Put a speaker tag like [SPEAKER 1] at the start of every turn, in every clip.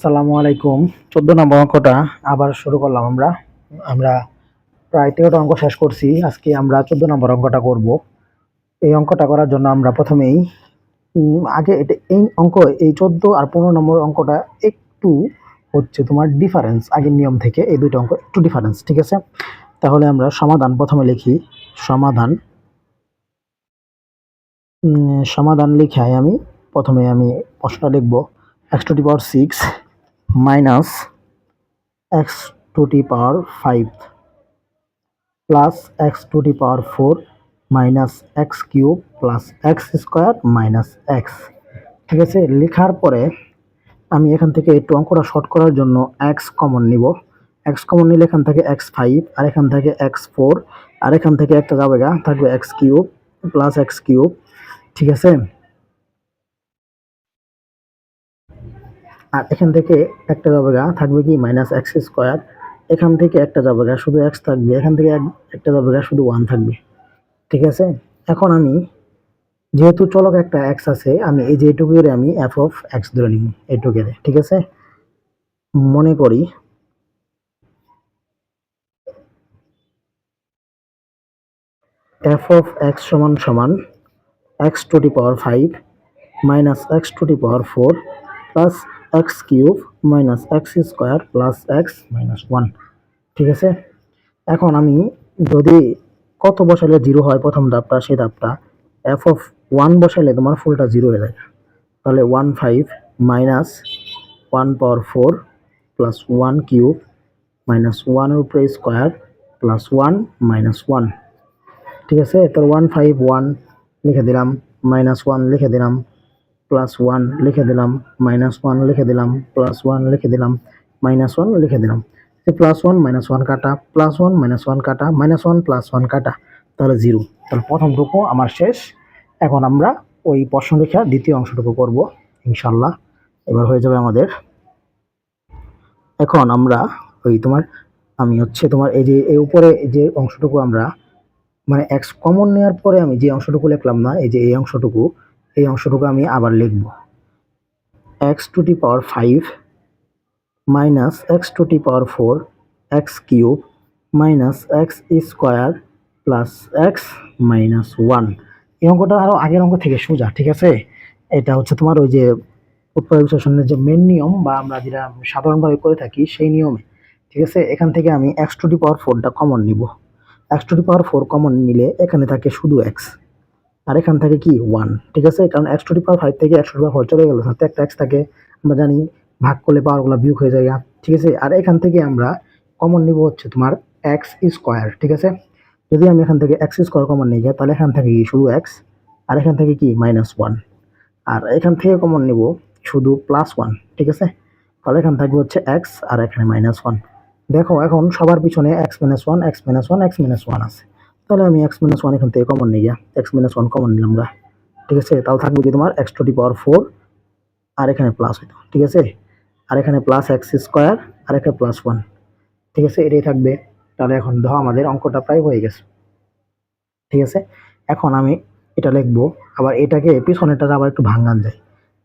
[SPEAKER 1] আসসালামু আলাইকুম। চোদ্দ নম্বর অঙ্কটা আবার শুরু করলাম আমরা। আমরা প্রায় তেরোটা অঙ্ক শেষ করছি। আজকে আমরা চোদ্দ নম্বর অঙ্কটা করব। এই অঙ্কটা করার জন্য আমরা প্রথমেই আগে এটা এই অঙ্ক, এই চোদ্দ আর পনেরো নম্বর অঙ্কটা একটু হচ্ছে তোমার ডিফারেন্স আগের নিয়ম থেকে এই দুটো অঙ্ক একটু ডিফারেন্স ঠিক আছে? তাহলে আমরা সমাধান প্রথমে লিখি। সমাধান সমাধান লিখায় আমি, প্রথমে আমি প্রশ্নটা লিখব। X to power six minus x to the power five plus x to the power four minus x cube plus x square minus x. ঠিক আছে? লেখার পরে আমি এখান থেকে একটু অঙ্কটা শর্ট করার জন্য এক্স কমন নিব। এক্স কমন নিলে এখান থেকে এক্স ফাইভ, আর এখান থেকে এক্স ফোর, আর এখান থেকে একটা যাবে গা, থাকবে x cube plus x cube. ঠিক আছে? আর এখান থেকে একটা যাবে গা থাকবে কি? মাইনাস এক্স স্কোয়ার এখান থেকে একটা যাবে গা শুধু এক্স থাকবে। এখান থেকে একটা যাবে গা শুধু ওয়ান থাকবে। ঠিক আছে? এখন আমি যেহেতু চলক একটা এক্স আছে, আমি এই যে এটুকুর আমি এফ অফ এক্স ধরে নিব এটুকের ঠিক আছে? মনে করি এফ অফ এক্স সমান সমান x to the power five minus x to the power four plus x cube minus x square plus x minus one ঠিক আছে? এখন আমি যদি কত বসালে জিরো হয় প্রথম ধাপটা সেই ধাপটা এফ অফ ওয়ান বসালে তোমার ফুলটা জিরো হয়ে যায়। তাহলে one five minus one power four plus one cube minus ওয়ানের উপরে square plus one minus one ঠিক আছে? তো ওয়ান ফাইভ ওয়ান লিখে দিলাম মাইনাস ওয়ান লিখে দিলাম প্লাস ওয়ান লিখে দিলাম মাইনাস ওয়ান লিখে দিলাম প্লাস ওয়ান লিখে দিলাম মাইনাস ওয়ান লিখে দিলাম। প্লাস ওয়ান মাইনাস ওয়ান কাটা প্লাস ওয়ান মাইনাস ওয়ান কাটা মাইনাস ওয়ান প্লাস ওয়ান কাটা, তাহলে জিরো তাহলে প্রথমটুকু আমার শেষ। এখন আমরা ওই প্রশ্ন লেখা দ্বিতীয় অংশটুকু করব ইনশাল্লাহ এবার হয়ে যাবে আমাদের। এখন আমরা ওই তোমার, আমি হচ্ছে তোমার এই যে, এই উপরে যে অংশটুকু আমরা মানে এক্স কমন নেওয়ার পরে আমি যে অংশটুকু লিখলাম না, এই যে এই অংশটুকু এই অংশটুকু আমি আবার লিখব। X to the power five minus x to the power four x cube minus x square plus x minus one এই অঙ্কটা আরও আগের অঙ্ক থেকে সোজা, ঠিক আছে? এটা হচ্ছে তোমার ওই যে উৎপাদক বিশ্লেষণের যে মেন নিয়ম বা আমরা যেটা সাধারণভাবে করে থাকি সেই নিয়মে, ঠিক আছে? এখান থেকে আমি এক্স টু টি পাওয়ার ফোরটা কমন নিব। X to the power four common নিলে এখানে থাকে শুধু এক্স আর এখান থেকে কি? ওয়ান ঠিক আছে? কারণ এক্স টু পাওয়ার ফাইভ থেকে একশো টু পাওয়ার ফোর চলে গেল। সাথে একটা এক্স থাকে, আমরা জানি ভাগ করলে পাওয়ারগুলো বিয়োগ হয়ে যায় ঠিক আছে? আর এখান থেকে আমরা কমন নিব হচ্ছে তোমার এক্স স্কোয়ার ঠিক আছে? যদি আমি এখান থেকে এক্স স্কোয়ার কমন নিয়ে যাই তাহলে এখান থেকে কি? শুধু এক্স আর এখান থেকে কি? মাইনাস ওয়ান আর এখান থেকে কমন নিব শুধু প্লাস ওয়ান ঠিক আছে? তাহলে এখান থাকবে হচ্ছে এক্স আর এখানে মাইনাস ওয়ান দেখো, এখন সবার পিছনে x minus one x minus one x minus one আছে। তাহলে আমি এক্স মাইনাস ওয়ান এখান থেকে কমন নিয়ে যা। এক্স মাইনাস ওয়ান কমন নিলাম আমরা ঠিক আছে? তাহলে থাকবে কি তোমার? X to the power four আর এখানে প্লাস হইতো। ঠিক আছে? আর এখানে প্লাস এক্স স্কোয়ার আর এখানে প্লাস ওয়ান ঠিক আছে? এটাই থাকবে। তাহলে এখন ধরো আমাদের অঙ্কটা প্রায় হয়ে গেছে। ঠিক আছে? এখন আমি এটা লিখব। আবার এটাকে পিছনেটা আবার একটু ভাঙান যায়।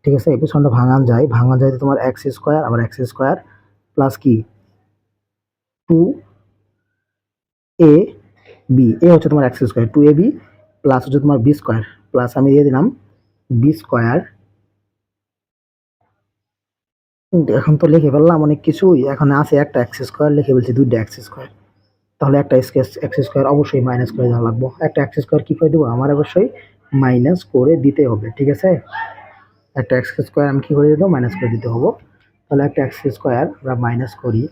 [SPEAKER 1] ঠিক আছে? পিছনটা ভাঙান যায়। ভাঙান যায় তোমার এক্স স্কোয়ার আবার এক্স স্কোয়ার প্লাস কি? টু এ বি এ হচ্ছে তোমার x square two a b plus হচ্ছে তোমার বি স্কোয়ার প্লাস আমি দিয়ে দিলাম বি স্কোয়ার এখন তো লিখে ফেললাম অনেক কিছুই, এখন আছে একটা এক্স স্কোয়ার লিখে বলছি দুইটা এক্স স্কোয়ার তাহলে একটা এক্স স্কোয়ার অবশ্যই মাইনাস করে দেওয়া লাগবো। একটা এক্স স্কোয়ার কী করে দেবো? আমার অবশ্যই মাইনাস করে দিতে হবে, ঠিক আছে? একটা এক্স স্কোয়ার আমি কী করে দিতে মাইনাস করে দিতে হব। তাহলে একটা এক্স স্কোয়ার আমরা মাইনাস করি।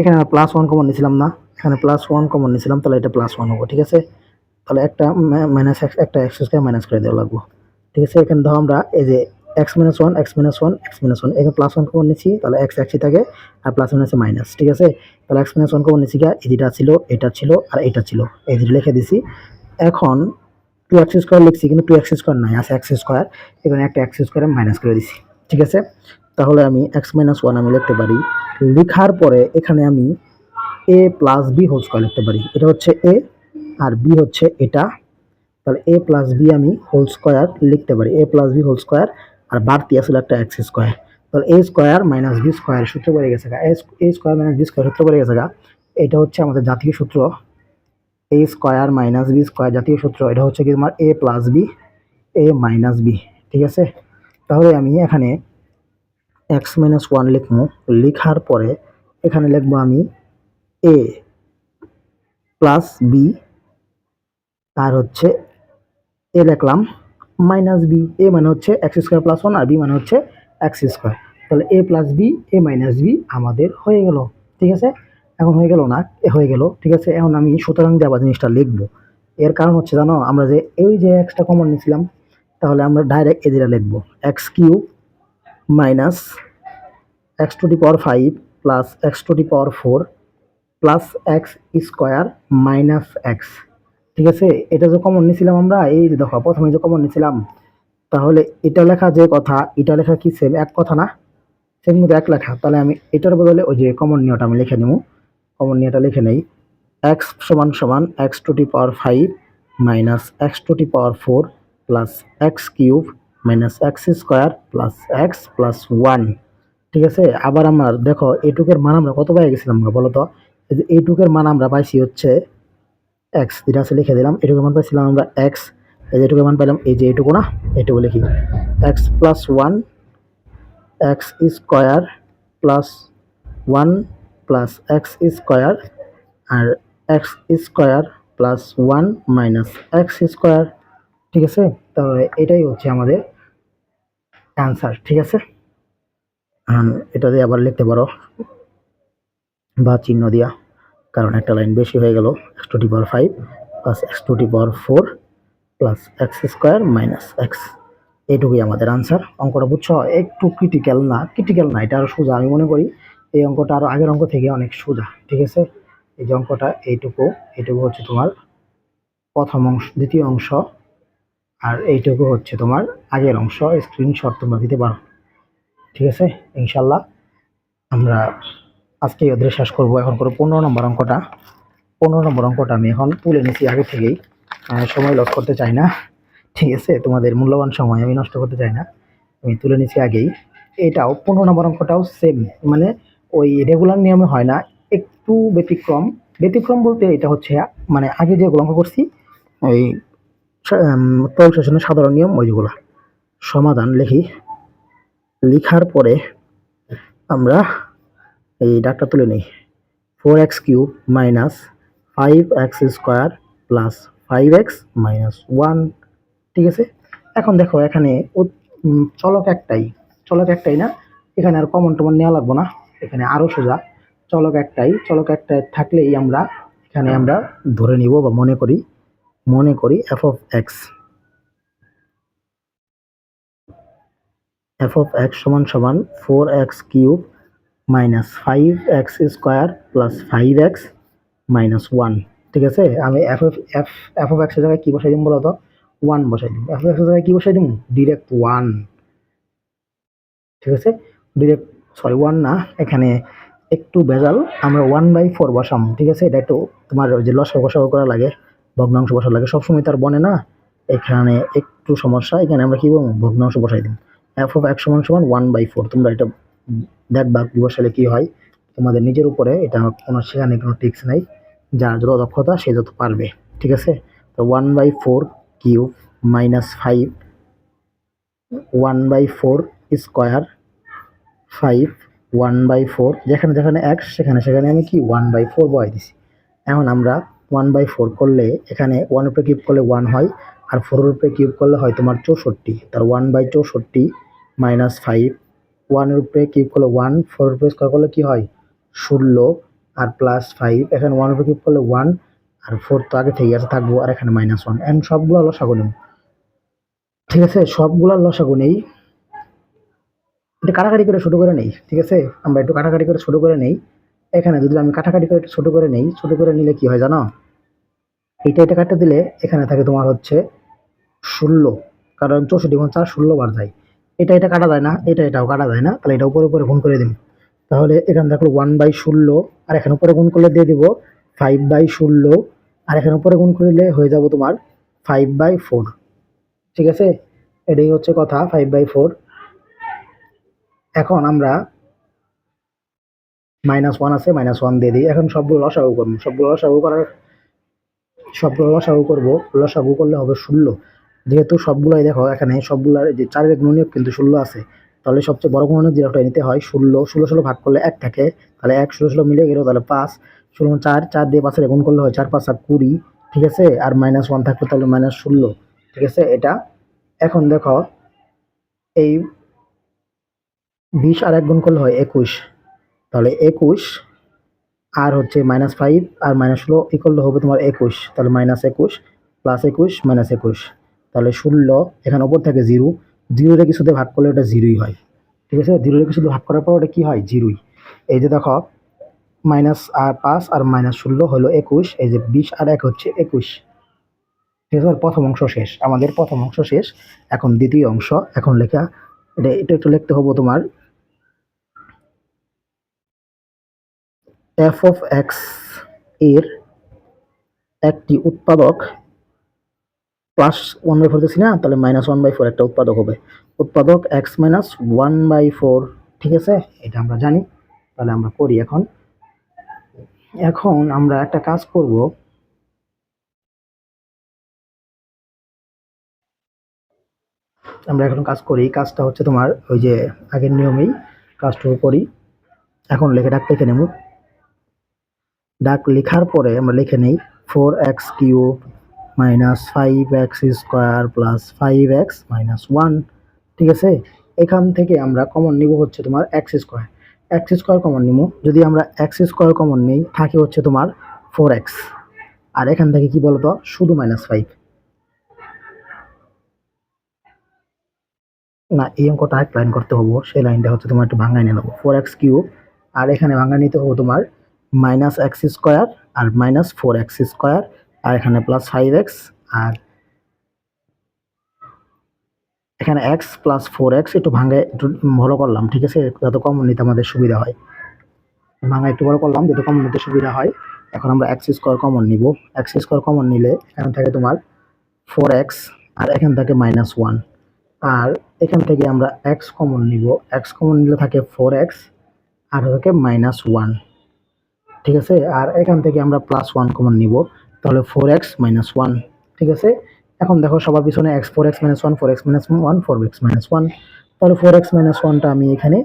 [SPEAKER 1] এখানে আমরা প্লাস ওয়ান কমন নিয়েছিলাম না। এখানে প্লাস ওয়ান কমন নিয়েছিলাম, তাহলে এটা প্লাস ওয়ান হব, ঠিক আছে? তাহলে একটা মাইনাস এক্স একটা এক্স স্কোয়ার মাইনাস করে দেওয়া লাগবো। ঠিক আছে? এখানে ধরো আমরা এই যে x minus one x minus one x minus one এখানে প্লাস ওয়ান কমন নিচ্ছি তাহলে এক্স একই থাকে, আর প্লাস মাইনাসে মাইনাস ঠিক আছে? তাহলে এক্স মাইনাস ওয়ান কমন নিচ্ছি গা এই যেটা ছিল, এটা ছিল, আর এটা ছিল, এই যেটা লিখে দিছি। এখন টু এক্স স্কোয়ার লিখছি, কিন্তু টু এক্স স্কোয়ার নাই, আছে এক্স স্কোয়ার এখানে একটা এক্স স্কোয়ার মাইনাস করে দিছি, ঠিক আছে? তাহলে আমি এক্স মাইনাস ওয়ান আমি লিখতে পারি। লেখার পরে এখানে আমি a plus b whole square লিখতে পারি। এটা হচ্ছে এ আর বি হচ্ছে এটা। তাহলে এ প্লাস বি আমি হোল স্কোয়ার লিখতে পারি। A plus b whole square আর বাড়তি আসলে একটা এক্স স্কোয়ার তাহলে a square minus b square সূত্র পড়ে গেছে গা। A square minus b square সূত্র পড়ে গেছে গা। এটা হচ্ছে আমাদের জাতীয় সূত্র। A square minus b square জাতীয় সূত্র। এটা হচ্ছে কি তোমার a plus b a minus b ঠিক আছে? তাহলে আমি এখানে এক্স মাইনাস ওয়ান লিখব, লিখার পরে এখানে লিখব আমি এ প্লাস বি আর হচ্ছে এ লিখলাম মাইনাস বি এ মানে হচ্ছে এক্স স্কোয়ার প্লাস ওয়ান আর বি মানে হচ্ছে এক্স স্কোয়ার তাহলে a plus b a minus b আমাদের হয়ে গেল, ঠিক আছে? এখন হয়ে গেল না হয়ে গেল, ঠিক আছে? এখন আমি সুতরাং আবার জিনিসটা লিখব। এর কারণ হচ্ছে জানো, আমরা যে এই যে এক্সটা কমন নিয়েছিলাম, তাহলে আমরা ডাইরেক্ট এদিকে লিখব x cube minus x to the power five plus x to the power four plus x square minus x. ঠিক আছে? এটা যে কমন নিয়েছিলাম আমরা, এই যে দেখো, প্রথমে যে কমন নিয়েছিলাম তাহলে এটা লেখা যে কথা, এটা লেখা কি সেম এক কথা না? সেম কিন্তু এক লেখা। তাহলে আমি এটার বদলে ওই যে কমন নিয়টা আমি লিখে নেব কমন নিয়টা লিখে নেই। এক্স সমান সমান x to the power five minus x to the power four plus x cube minus x square plus x plus one ঠিক আছে? আবার আমার, দেখো এটুকের মান আমরা কত পাই গেছিলাম বলো তো? এইটুকের মান আমরা পাইছি হচ্ছে এক্স যেটা আছে লিখে দিলাম। এটুকুর মান পাইছিলাম আমরা এক্স এই যে এটুকুর মান পাইলাম, এই যে এটুকু না? এটুকু লিখি। X plus one x square plus one plus x square আর x square plus one minus x square ঠিক আছে? তাহলে এটাই হচ্ছে আমাদের অ্যান্সার ঠিক আছে? এটা দিয়ে আবার লিখতে পারো। বা চিহ্ন দিয়া, কারণ একটা লাইন বেশি হয়ে গেল। X to the power five plus x to the power four plus x square minus x এইটুকুই আমাদের আনসার অঙ্কটা বুঝছ? একটু ক্রিটিক্যাল না ক্রিটিক্যাল না, এটা আরও সোজা, আমি মনে করি এই অঙ্কটা আরও আগের অঙ্ক থেকে অনেক সোজা, ঠিক আছে? এই যে অঙ্কটা, এইটুকু এইটুকু হচ্ছে তোমার প্রথম অংশ, দ্বিতীয় অংশ। আর এইটুকু হচ্ছে তোমার আগের অংশ স্ক্রিনশট তোমরা দিতে পারো। ঠিক আছে? ইনশাল্লাহ আমরা আজকে ওদের শেষ করব। এখন করে পনেরো নম্বর অঙ্কটা। পনেরো নম্বর অঙ্কটা আমি এখন তুলে নিছি আগে থেকেই। সময় লস করতে চাই না। ঠিক আছে? তোমাদের মূল্যবান সময় আমি নষ্ট করতে চাই না। আমি তুলে নিছি আগেই। এটাও পনেরো নম্বর অঙ্কটাও সেম মানে ওই রেগুলার নিয়মে হয় না, একটু ব্যতিক্রম। ব্যতিক্রম বলতে এটা হচ্ছে মানে আগে যে অঙ্ক করছি, ওই প্রয়োগ শাসনের সাধারণ নিয়ম ওইগুলো। সমাধান লিখি, লিখার পরে আমরা এই ডাকটা তুলে নিই। Four x cube minus five x square plus five x minus one, ঠিক আছে? এখন দেখো এখানে চলক একটাই। চলক একটাই না? এখানে আর কমন টমন নেওয়া লাগবো না। এখানে আরও সোজা। চলক একটাই। চলক একটাই থাকলেই আমরা এখানে আমরা ধরে নিব বা মনে করি মনে করি f of x f of x সমান সমান four x cube minus five x square plus five x minus one ঠিক আছে? আমি f f f f of এক্সের জায়গায় কী বসাই দিম বলো তো ওয়ান বসাই দিম। এফ অফ এক্সের জায়গায় কী বসাই দিম? ডিরেক্ট ওয়ান ঠিক আছে? ডিরেক্ট সরি ওয়ান না। এখানে একটু ভেজাল। আমরা ওয়ান বাই ফোর বসাম। ঠিক আছে? এটা একটু তোমার যে লসা বসাও করা লাগে। ভগ্নাংশ বসা লাগে। সবসময় তার বনে না, এখানে একটু সমস্যা, এখানে আমরা কি বলব? ভগ্নাংশ বসাই দিই এফ অফ এক সমান সমান ওয়ান বাই ফোর তোমরা এটা দেখবা কি বসালে কী হয়? তোমাদের নিজের উপরে, এটা কোনো, সেখানে কোনো টিক্স নেই। যার যত দক্ষতা, সে যত পারবে। ঠিক আছে? তো one by four cube minus five one by four square five one by four যেখানে যেখানে এক্স সেখানে সেখানে আমি কি? ওয়ান বাই ফোর বয় দিছি। এখন আমরা ওয়ান বাই ফোর করলে এখানে ওয়ান উপরে কিউব করলে ওয়ান হয়, আর ফোরের উপরে কিউব করলে হয় তোমার চৌষট্টি। তার ওয়ান বাই চৌষট্টি মাইনাস ফাইভ ওয়ানের উপরে কিউব করলে ওয়ান ফোরের উপরে স্কোয়ার করলে কী হয়? ষোলো আর প্লাস ফাইভ এখানে ওয়ান উপরে কিউব করলে ওয়ান আর ফোর তো আগে থেকে আছে, থাকব আর এখানে মাইনাস ওয়ান এন্ড সবগুলো লসাগু নেব ঠিক আছে, সবগুলো লসাগু নেই এটা কাটাকাটি করে ছোটো করে নেই, ঠিক আছে? আমরা একটু কাটাকাটি করে ছোটো করে নেই। এখানে যদি আমি কাটাকাটি করে ছোটো করে নেই, ছোটো করে নিলে কি হয় জানো? এইটা এটা কাটতে দিলে এখানে থাকে তোমার হচ্ছে ষোলো, কারণ চৌষট্টি গুণ চার ষোলো বার যায়। এটা এটা কাটা যায় না, এটা এটাও কাটা যায় না, তাহলে এটা উপরে উপরে গুণ করে দিন তাহলে এখানে দেখো ওয়ান বাই ষোলো, আর এখানে উপরে গুণ করলে দিয়ে দিব ফাইভ বাই ষোলো, আর এখানে উপরে গুণ করলে হয়ে যাব তোমার ফাইভ বাই ফোর ঠিক আছে? এটাই হচ্ছে কথা ফাইভ বাই ফোর এখন আমরা মাইনাস ওয়ান আছে, মাইনাস ওয়ান দিয়ে দিই। এখন সবগুলো লসাগু করব। সবগুলো লসাগু করার সবগুলো লসাগু করব। লসাগু করলে হবে ষোলো। যেহেতু সবগুলোই দেখো, এখানে সবগুলোর যে চারের গুণনীয়ক কিন্তু ষোলো আছে। তাহলে সবচেয়ে বড় গুণনীয়ক যেটা নিতে হয় ষোলো। ষোলো ষোলো ভাগ করলে এক থাকে। তাহলে এক, ষোলো ষোলো মিলে গেল, তাহলে পাঁচ। ষোলো, চার চার দিয়ে পাঁচের গুণ করলে হয় চার, পাঁচ আর কুড়ি। ঠিক আছে? আর মাইনাস ওয়ান থাকবে তাহলে মাইনাস ষোলো। ঠিক আছে? এটা এখন দেখো, এই বিশ আর এক গুণ করলে হয় একুশ। তাহলে একুশ, আর হচ্ছে মাইনাস ফাইভ আর মাইনাস ষোলো ইকুয়াল হবে তোমার একুশ। তাহলে মাইনাস একুশ প্লাস একুশ মাইনাস একুশ। তাহলে ষোলো, এখানে ওপর থাকে জিরো জিরোটা কিছু দিয়ে ভাগ করলে ওটা জিরোই হয়। ঠিক আছে? জিরোটা কিছু দিয়ে ভাগ করার পর ওটা কী হয়? জিরোই এই যে দেখো মাইনাস আর পাঁচ আর মাইনাস ষোলো হলো একুশ, এই যে বিশ আর এক হচ্ছে একুশ। ঠিক আছে? প্রথম অংশ শেষ। আমাদের প্রথম অংশ শেষ। এখন দ্বিতীয় অংশ। এখন লেখা, এটা এটা একটু লিখতে হব তোমার। এফ অফ এক্সের একটি উৎপাদক প্লাস ওয়ান বাই ফোর দিচ্ছি না, তাহলে মাইনাস ওয়ান বাই ফোর একটা উৎপাদক হবে। উৎপাদক x minus one by four ঠিক আছে? এটা আমরা জানি। তাহলে আমরা করি এখন। এখন আমরা একটা কাজ করব। আমরা এখন কাজ করি কাজটা হচ্ছে তোমার ওই যে আগের নিয়মেই কাজটা করি। এখন লেখে ডাক লিখে নেব ডাক লেখার পরে আমরা লিখে নেই four x cube minus five x square plus five x minus one ঠিক আছে? এখান থেকে আমরা কমন নিব হচ্ছে তোমার x square x square common নিব। যদি আমরা এক্স স্কোয়ার কমন নিই, থাকে হচ্ছে তোমার ফোর এক্স আর এখান থেকে কি বলতো? শুধু মাইনাস ফাইভ না, এই অঙ্কটা এক লাইন করতে হব। সেই লাইনটা হচ্ছে তোমার একটু ভাঙায় নিয়ে নেব। ফোর এক্স কিউব আর এখানে ভাঙা নিতে হব তোমার মাইনাস এক্স স্কোয়ার আর মাইনাস ফোর এক্স স্কোয়ার আর এখানে প্লাস ফাইভ এক্স আর এখানে এক্স প্লাস ফোর এক্স একটু ভাঙে, একটু বড় করলাম, ঠিক আছে? যাতে কমন নিতে আমাদের সুবিধা হয়। ভাঙা একটু বড় করলাম, যাতে কমন নিতে সুবিধা হয়, এখন আমরা এক্স স্কোয়ার কমন নিব। এক্স স্কোয়ার কমন নিলে এখান থেকে তোমার ফোর এক্স আর এখান থেকে মাইনাস ওয়ান আর এখান থেকে আমরা এক্স কমন নিব। এক্স কমন নিলে থাকে ফোর এক্স আর থাকে মাইনাস ওয়ান ঠিক আছে? আর এখান থেকে আমরা প্লাস ওয়ান কমন নিব। তাহলে ফোর এক্স মাইনাস ওয়ান ঠিক আছে? এখন দেখো সবার পিছনে x four x minus one four x minus one four x minus one তাহলে ফোর এক্স মাইনাস ওয়ানটা আমি এখানে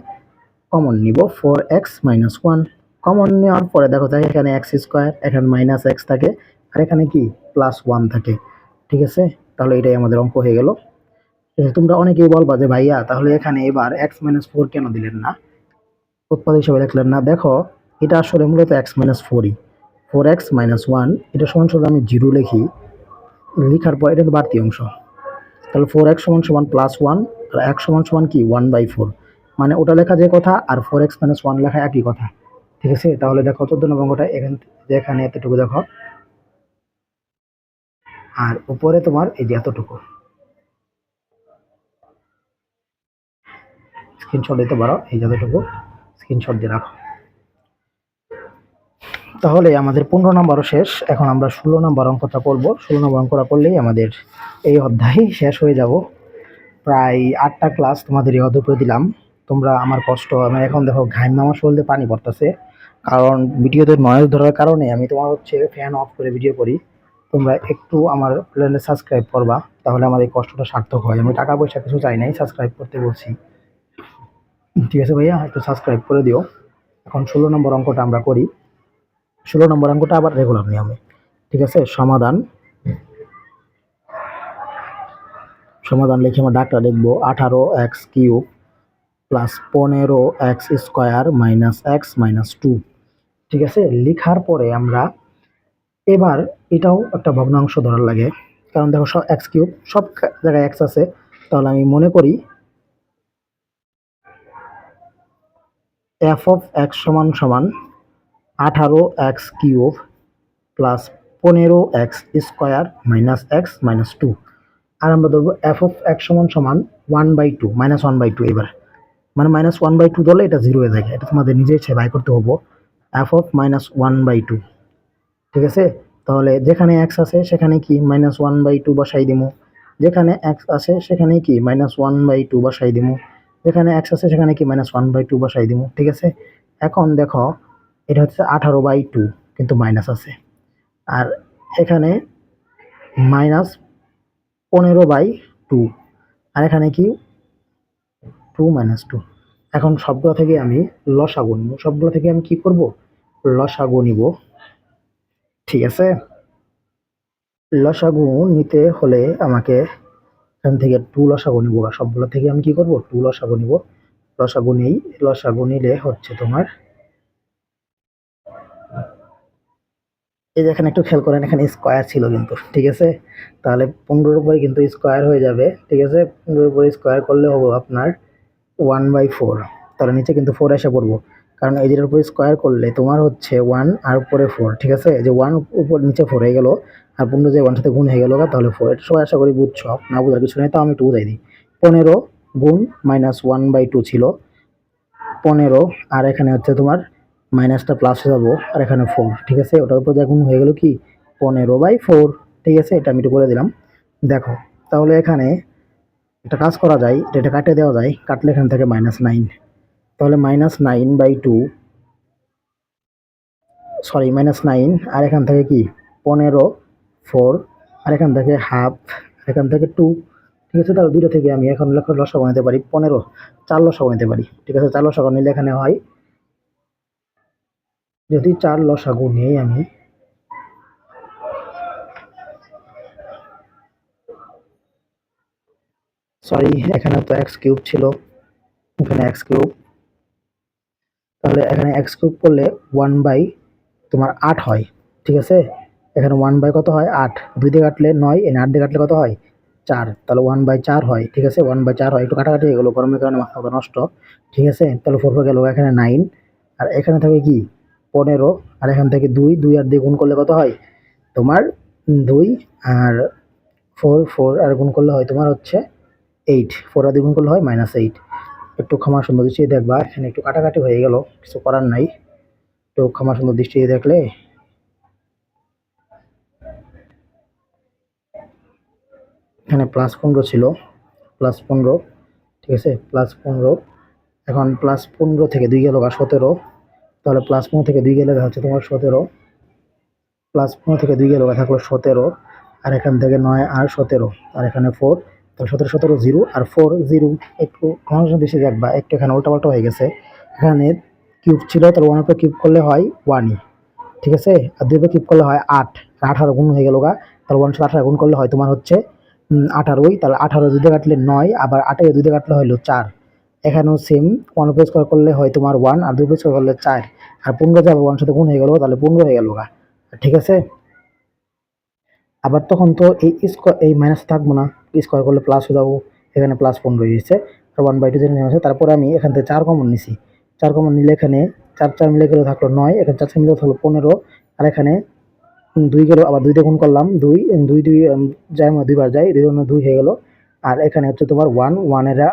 [SPEAKER 1] কমন নিব। Four x minus one common নেওয়ার পরে দেখো থাকে এখানে এক্স স্কোয়ার এখানে মাইনাস এক্স থাকে। আর এখানে কি? প্লাস ওয়ান থাকে। ঠিক আছে? তাহলে এটাই আমাদের অঙ্ক হয়ে গেল। তোমরা অনেকেই বলবা যে ভাইয়া, তাহলে এখানে এবার এক্স মাইনাস ফোর কেন দিলেন না? উৎপাদ হিসেবে লিখলেন না। দেখো এটা আসলে মূলত এক্স মাইনাস ফোরই ফোর এক্স মাইনাস ওয়ান এটা সমান সমান আমি জিরো লিখি, লিখার পর এটা বাড়তি অংশ। তাহলে ফোর এক্স সমান সমান প্লাস ওয়ান আর এক সমান সমান কি? ওয়ান বাই ফোর মানে ওটা লেখা যে কথা, আর ফোর এক্স মাইনাস ওয়ান লেখা একই কথা। ঠিক আছে? তাহলে দেখো চোদ্দ নম্বর অঙ্কটা এখান এখানে এতটুকু দেখো। আর উপরে তোমার এই যে এতটুকু। স্ক্রিনশট দিতে পারো, এই যতটুকু স্ক্রিনশট দিয়ে রাখো। তাহলে আমাদের পনেরো নম্বরও শেষ। এখন আমরা ষোলো নম্বর অঙ্কটা করব। ষোলো নম্বর অঙ্কটা করলেই আমাদের এই অধ্যায় শেষ হয়ে যাব। প্রায় আটটা ক্লাস তোমাদের এই অধ্যায় দিলাম। তোমরা আমার কষ্ট আমি এখন দেখো ঘাইম নামার বলতে পানি পড়তেছে। কারণ ভিডিওতে নয়েজ ধরার কারণে আমি তোমার হচ্ছে ফ্যান অফ করে ভিডিও করি। তোমরা একটু আমার চ্যানেলে সাবস্ক্রাইব করবা, তাহলে আমার এই কষ্টটা সার্থক হয়। আমি টাকা পয়সা কিছু চাই নাই সাবস্ক্রাইব করতে বলছি। ঠিক আছে ভাইয়া, একটু সাবস্ক্রাইব করে দিও। এখন ষোলো নম্বর অঙ্কটা আমরা করি। ষোলো নম্বর অঙ্কটা আবার রেগুলার নিয়মে। ঠিক আছে? সমাধান। সমাধান লিখে আমরা ডাকটা লিখব আঠারো এক্স কিউব প্লাস পনেরো x square minus x minus two. ঠিক আছে? লেখার পরে আমরা এবার এটাও একটা ভগ্নাংশ ধরার লাগে। কারণ দেখো সব এক্স কিউব, সব জায়গায় এক্স আছে। তাহলে আমি মনে করি এফ অফ এক্স সমান সমান আঠারো এক্স কিউব প্লাস পনেরো x square minus x minus two. আর আমরা ধরবো এফ অফ এক্স সমান সমান one by two, minus one by two এবার। মানে মাইনাস ওয়ান বাই টু ধরলে এটা জিরো হয়ে যায়, এটা তোমাদের নিজে ইচ্ছে বাই করতে হব। F of minus one by two, ঠিক আছে? তাহলে যেখানে এক্স আছে সেখানে কি মাইনাস ওয়ান বাই টু বসাই দিমু? যেখানে এক্স আছে সেখানে কি মাইনাস ওয়ান বাই টু বসাই দিমু? যেখানে এক্স আছে সেখানে কি মাইনাস ওয়ান বাই টু বসাই দিব ঠিক আছে? এখন দেখো এটা হচ্ছে আঠারো বাই টু কিন্তু মাইনাস আছে। আর এখানে মাইনাস পনেরো বাই টু আর এখানে কি? টু মাইনাস টু এখন সবগুলো থেকে আমি লসাগু নিব। সবগুলো থেকে আমি কি করব? লসাগু নিব। ঠিক আছে? লসাগু নিতে হলে আমাকে এখান থেকে টু লসাগু নিব সবগুলো থেকে আমি কি করব? টু লসাগু নিব। লসাগু নেই। লসাগু নিলে হচ্ছে তোমার এই যে এখানে একটু খেয়াল করেন, এখানে স্কোয়ার ছিল কিন্তু, ঠিক আছে? তাহলে পনেরোর উপরে কিন্তু স্কোয়ার হয়ে যাবে, ঠিক আছে? পনেরোর উপরে স্কোয়ার করলে হব আপনার ওয়ান বাই ফোর তাহলে নিচে কিন্তু ফোর এসে পড়ব। কারণ এই যেটার উপরে স্কোয়ার করলে তোমার হচ্ছে ওয়ান আর উপরে ফোর ঠিক আছে? যে ওয়ান উপর নিচে ফোর হয়ে গেলো, আর পনেরো যে ওয়ান সাথে গুণ হয়ে গেলো তাহলে ফোর এটা সবাই আশা করি বুঝছ, না বোঝার কিছু নেই তাও আমি একটু বুঝাই দিই। পনেরো গুণ মাইনাস ওয়ান বাই টু ছিল, পনেরো, আর এখানে হচ্ছে তোমার মাইনাসটা প্লাস যাব, আর এখানে ফোর ঠিক আছে? ওটার উপর দেখুন, হয়ে গেল কি? পনেরো বাই ফোর ঠিক আছে? এটা আমি একটু করে দিলাম। দেখো, তাহলে এখানে একটা কাজ করা যায়, এটা কাটে দেওয়া যায়, কাটলে এখান থেকে মাইনাস নাইন তাহলে minus nine by two sorry minus nine আর এখান থেকে কি? পনেরো ফোর আর এখান থেকে হাফ আর এখান থেকে টু ঠিক আছে? তাহলে দুটো থেকে আমি এখন লেখা লসা বানাতে পারি পনেরো, চার লসা বানাতে পারি, ঠিক আছে? চার লসা নিলে এখানে হয় যদি চার লসাগু নেই আমি সরি এখানে তো এক্স কিউব ছিল, এখানে এক্স কিউব তাহলে এখানে এক্স কিউব করলে ওয়ান বাই তোমার আট হয়, ঠিক আছে? এখানে ওয়ান বাই কত হয়? আট। দুই দিয়ে কাটলে নয়, এনে আট দিয়ে কাটলে কত হয়? চার। তাহলে ওয়ান বাই চার হয়, ঠিক আছে? ওয়ান বাই চার হয়, একটু কাটাকাটি হয়ে গেলো, গরমের কারণে মাথা নষ্ট, ঠিক আছে? তাহলে ফোর ফোর গেল, এখানে নাইন আর এখানে থাকে কি? পনেরো, আর এখান থেকে দুই দুই আর দিয়ে গুণ করলে কত হয়? তোমার দুই আর ফোর ফোর আর গুণ করলে হয় তোমার হচ্ছে এইট ফোর আর দিয়ে গুণ করলে হয় মাইনাস এইট একটু ক্ষমা সুন্দর দৃষ্টি দেখবা, এখানে একটু কাটাকাটি হয়ে গেল, কিছু করার নাই। একটু ক্ষমা সুন্দর দৃষ্টি দেখলে। এখানে প্লাস পনেরো ছিল প্লাস পনেরো, ঠিক আছে? প্লাস পনেরো, এখন প্লাস পনেরো থেকে দুই গেল বা সতেরো। তাহলে প্লাস পনেরো থেকে দুই গেলে হচ্ছে তোমার সতেরো। প্লাস পনেরো থেকে দুই গেলে থাকল সতেরো, আর এখান থেকে নয় আর সতেরো, আর এখানে ফোর তাহলে সতেরো সতেরো জিরো আর ফোর জিরো একটু কনভার্সন বেশি দেখবা, একটু এখানে উল্টাপাল্টা হয়ে গেছে। এখানে কিউব ছিল, তাহলে ওয়ান উপরে কিউব করলে হয় ওয়ানই ঠিক আছে? আর দুই কিউব করলে হয় আট আঠারো গুণ হয়ে গেল গা। তাহলে ওয়ান সাথে আঠারো গুণ করলে হয় তোমার হচ্ছে আঠারোই। তাহলে আঠারো দুধে কাটলে নয়, আবার আঠারো দুধে কাটলে হলো চার। এখানেও সেম ওয়ান উপরে স্কোয়ার করলে হয় তোমার ওয়ান আর দুই উপরে স্কোয়ার করলে চার। আর পনেরো যাবে ওয়ান সাথে গুণ হয়ে গেল, তাহলে পনেরো হয়ে গেল ঠিক আছে? আবার তখন তো এই স্কোয়ার এই মাইনাস থাকব না স্কোয়ার করলে প্লাস হয়ে যাব, এখানে প্লাস পনেরো হয়েছে আর ওয়ান বাই টু যেখানে আছে তারপরে আমি এখান থেকে চার কমন নিছি। চার কমন নিলে এখানে চার চার মিলে গেলে থাকল নয়, এখানে চার চার মিলে থাকল পনেরো, আর এখানে দুই গেলো, আবার দুই গুণ করলাম দুই দুই দুই যার দুইবার যায়, দুই দুই হয়ে গেলো। আর এখানে হচ্ছে তোমার ওয়ান ওয়ানেরা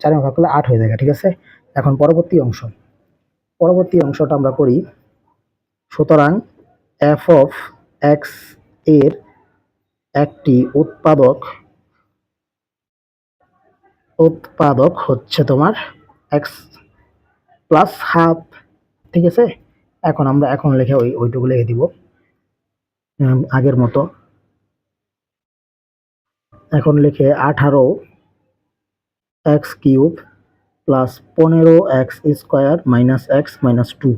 [SPEAKER 1] চারের ভাগ করলে আট হয়ে যায় ঠিক আছে? এখন পরবর্তী অংশ। পরবর্তী অংশটা আমরা করি, সুতরাং এফ অফ এক্সের একটি উৎপাদক উৎপাদক হচ্ছে তোমার এক্স প্লাস হাফ ঠিক আছে? এখন আমরা এখন লিখে ওই, ওইটুকু লিখে দিব আগের মতো। এখন লিখে আঠারো এক্স কিউব প্লাস পনেরো x square minus x minus two.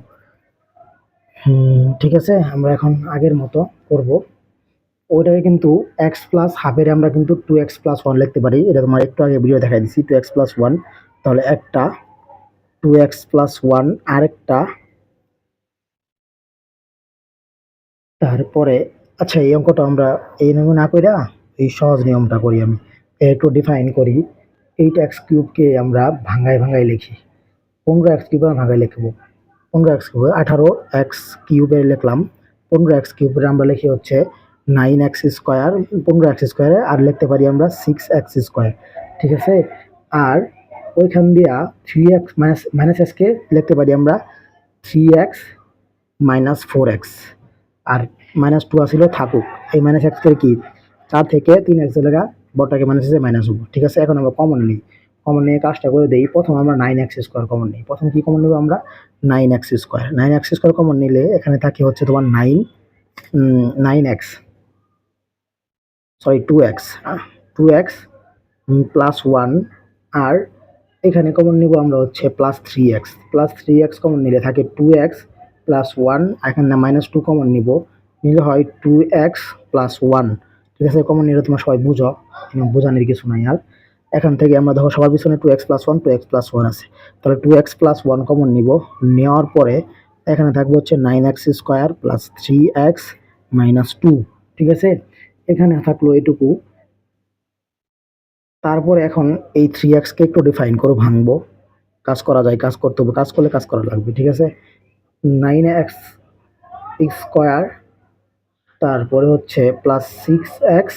[SPEAKER 1] ঠিক আছে, আমরা এখন আগের মতো করব। ওইটাকে কিন্তু এক্স প্লাস হাফের আমরা কিন্তু টু এক্স প্লাস ওয়ান লিখতে পারি। এটা তোমার একটু আগে ভিডিও দেখাই দিচ্ছি টু এক্স প্লাস ওয়ান। তাহলে একটা, টু এক্স প্লাস ওয়ান আরেকটা। তারপরে আচ্ছা এই অঙ্কটা আমরা এই নিয়ম না করি এই সহজ নিয়মটা করি আমি, একটু ডিফাইন করি। এইট এক্স কিউবকে আমরা ভাঙ্গায় ভাঙ্গায় লিখি। পনেরো এক্স কিউব আমরা ভাঙ্গায় লিখব। পনেরো এক্স কিউবে আঠারো এক্স কিউবে লিখলাম। পনেরো এক্স কিউবের আমরা লিখি হচ্ছে নাইন এক্স স্কোয়ার পনেরো এক্স স্কোয়ারে আর লিখতে পারি আমরা সিক্স এক্স স্কোয়ার ঠিক আছে? আর ওইখান দিয়া থ্রি এক্স মাইনাস মাইনাস এক্সকে লিখতে পারি আমরা three x minus four x আর মাইনাস টু আসিল থাকুক। এই মাইনাস এক্সকে কি চার থেকে তিন এক্স লেখা বড়টাকে মাইনাস এসে মাইনাস হব। ঠিক আছে? এখন আমরা কমন নিই। কমন নিয়ে কাজটা করে দেই। প্রথম আমরা নাইন এক্স স্কোয়ার কমন নিই। প্রথম কী কমন নেব আমরা? Nine x square nine x square common নিলে এখানে থাকে হচ্ছে তোমার nine nine x sorry two x two x plus one আর এখানে কমন নিব আমরা হচ্ছে plus three x plus three x common নিলে থাকে টু এক্স প্লাস ওয়ান এখানে মাইনাস টু কমন নিব। নিলে হয় টু এক্স প্লাস ওয়ান ঠিক আছে? কমন নিলে তোমরা সবাই বুঝো। বোঝানোর কিছু নাই আর। এখান থেকে আমরা দেখো সবার পিছনে two x plus one two x plus one আছে। তাহলে two x plus one common নিব। নেওয়ার পরে এখানে থাকবে হচ্ছে nine x square plus three x minus two ঠিক আছে? এখানে থাকল এটুকু। তারপরে এখন এই থ্রি এক্সকে একটু ডিফাইন করে, ভাঙবো। কাজ করা যায়, কাজ করতে হবে। কাজ করলে কাজ করা লাগবে, ঠিক আছে? নাইন এক্স স্কোয়ার তারপরে হচ্ছে plus six x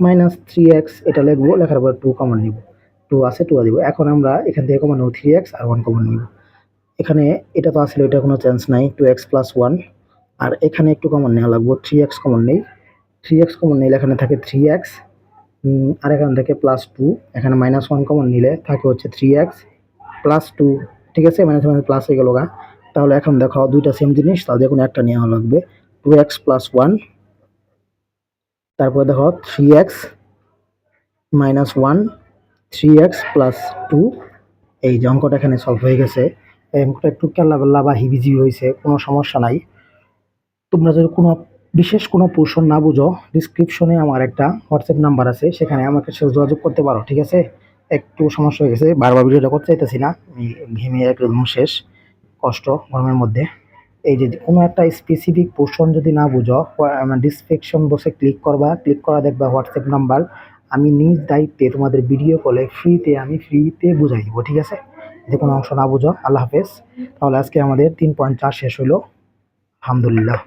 [SPEAKER 1] minus three x এটা লিখব, লেখার পর টু কমন নিব। টু আছে টু দিব। এখন আমরা এখান থেকে কমন নেব থ্রি এক্স আর ওয়ান কমন নিব। এখানে এটা তো আসলে এটা কোনো চান্স নাই টু এক্স প্লাস ওয়ান আর এখানে একটু কমন নেওয়া লাগবো থ্রি এক্স কমন নেই। থ্রি এক্স কমন নিলে এখানে থাকে থ্রি এক্স আর এখান থেকে প্লাস টু এখানে মাইনাস ওয়ান কমন নিলে থাকে হচ্ছে থ্রি এক্স প্লাস টু ঠিক আছে? মাইনাস মাইনাস প্লাস হয়ে গেল গা। তাহলে এখন দেখো দুইটা সেম জিনিস, তাহলে দেখুন একটা নেওয়া লাগবে। টু এক্স প্লাস ওয়ান তারপরে দেখো three x minus one three x plus two এই যে অঙ্কটা এখানে সলভ হয়ে গেছে। এই অঙ্কটা একটু কেল্লা বেল্লা বা হিবিজিবি হয়েছে, কোনো সমস্যা নাই। তোমরা যদি কোনো বিশেষ কোনো পোর্শন না বুঝো ডিসক্রিপশনে আমার একটা হোয়াটসঅ্যাপ নাম্বার আছে, সেখানে আমাকে সাথে যোগাযোগ করতে পারো, ঠিক আছে? একটু সমস্যা হয়ে গেছে, বারবার ভিডিওটা করতে চাইতেছি না, আমি ঘেমে একদম শেষ, কষ্ট, গরমের মধ্যে। এই যে কোনো একটা স্পেসিফিক পোর্শন যদি না বুঝো ডিসক্রিপশন বসে ক্লিক করবা ক্লিক করা দেখবা হোয়াটসঅ্যাপ নাম্বার আমি নিজ দায়িত্বে তোমাদের ভিডিও কলে ফ্রিতে আমি ফ্রিতে বুঝাই দেবো, ঠিক আছে? যে কোনো অংশ না বুঝো, আল্লাহ হাফেজ। তাহলে আজকে আমাদের তিন পয়েন্ট চার শেষ হলো আলহামদুলিল্লাহ।